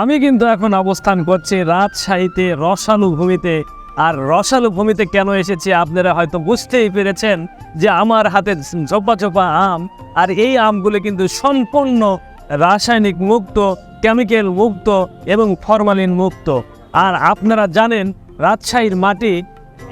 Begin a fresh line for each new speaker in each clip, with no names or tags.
আমি কিন্তু এখন অবস্থান করছি রাজশাহীতে রসালু ভূমিতে। আর রসালু ভূমিতে কেন এসেছি আপনারা হয়তো বুঝতেই পেরেছেন যে আমার হাতে ঝোপা ঝোপা আম, আর এই আমগুলো কিন্তু সম্পূর্ণ রাসায়নিক মুক্ত, কেমিক্যাল মুক্ত এবং ফরমালিন মুক্ত। আর আপনারা জানেন, রাজশাহীর মাটি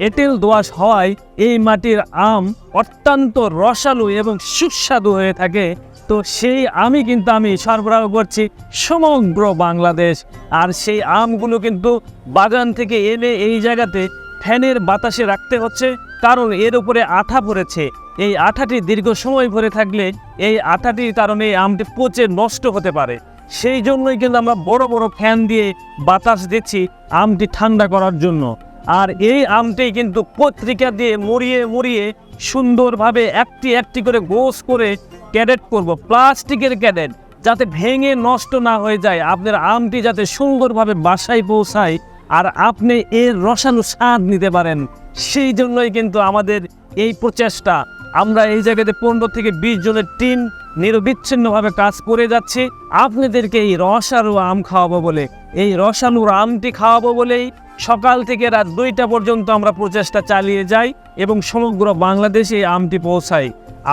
এঁটেল দোআঁশ হওয়ায় এই মাটির আম অত্যন্ত রসালু এবং সুস্বাদু হয়ে থাকে। তো সেই আমি কিন্তু আমি সরবরাহ করছি সমগ্র বাংলাদেশ। আর সেই আমগুলো কিন্তু বাগান থেকে এনে এই জায়গাতে ফ্যানের বাতাসে রাখতে হচ্ছে, কারণ এর উপরে আঠা পড়েছে। এই আঠাটি দীর্ঘ সময় ভরে থাকলে এই আঠাটির কারণে আমটি পচে নষ্ট হতে পারে। সেই জন্যই কিন্তু আমরা বড় বড় ফ্যান দিয়ে বাতাস দিচ্ছি আমটি ঠান্ডা করার জন্য। আর এই আমটি কিন্তু পত্রিকা দিয়ে মরিয়ে মরিয়ে সুন্দরভাবে একটি একটি করে গোস করে ক্যাডেট করব, প্লাস্টিকের ক্যাডেট, যাতে ভেঙে নষ্ট না হয়ে যায়। আপনার আমটি যাতে সুন্দরভাবে বাসায় পৌঁছায় আর আপনি এর রসালো স্বাদ নিতে পারেন। সেই জন্যই কিন্তু আমাদের এই প্রচেষ্টা। আমরা এই জায়গাতে পনেরো থেকে বিশ জনের টিম নিরবিচ্ছিন্নভাবে কাজ করে যাচ্ছি। আপনাদেরকে এই রসালো আম খাওয়াবো বলে, এই রসালুর আমটি খাওয়াবো বলেই সকাল থেকে রাত দুইটা পর্যন্ত আমরা প্রচেষ্টা চালিয়ে যাই এবং সমগ্র বাংলাদেশে এই আমটি পৌঁছাই।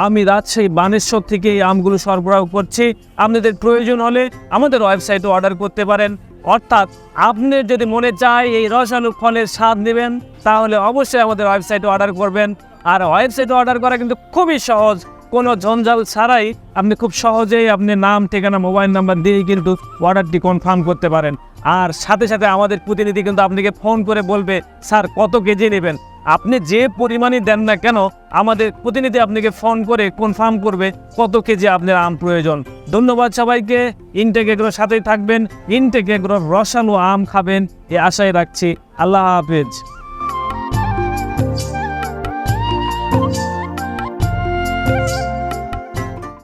আমি রাজশাহী বানেশ্বর থেকে এই আমগুলো সরবরাহ করছি। আপনাদের প্রয়োজন হলে আমাদের ওয়েবসাইটে অর্ডার করতে পারেন। অর্থাৎ আপনার যদি মনে চায় এই রসালো ফলের স্বাদ নেবেন, তাহলে অবশ্যই আমাদের ওয়েবসাইটে অর্ডার করবেন। আর ওয়েবসাইটে অর্ডার করা কিন্তু খুবই সহজ। কোনো জঞ্জাল ছাড়াই আপনি খুব সহজেই আপনি নাম, ঠিকানা মোবাইল নাম্বার দিয়েই কিন্তু অর্ডারটি কনফার্ম করতে পারেন। আর সাথে সাথে আমাদের প্রতিনিধি কিন্তু আপনাকে ফোন করে বলবে, স্যার, কত কেজি নেবেন? আপনি যে পরিমাণই দেন না কেন, আমাদের প্রতিনিধি আপনাকে ফোন করে কনফার্ম করবে কত কেজি আপনার আম প্রয়োজন। ধন্যবাদ সবাইকে। ইনটেক এগ্রোর সাথেই থাকবেন। ইনটেক এগ্রোর রসালো আম খাবেন, এ আশায় রাখছি। আল্লাহ হাফেজ।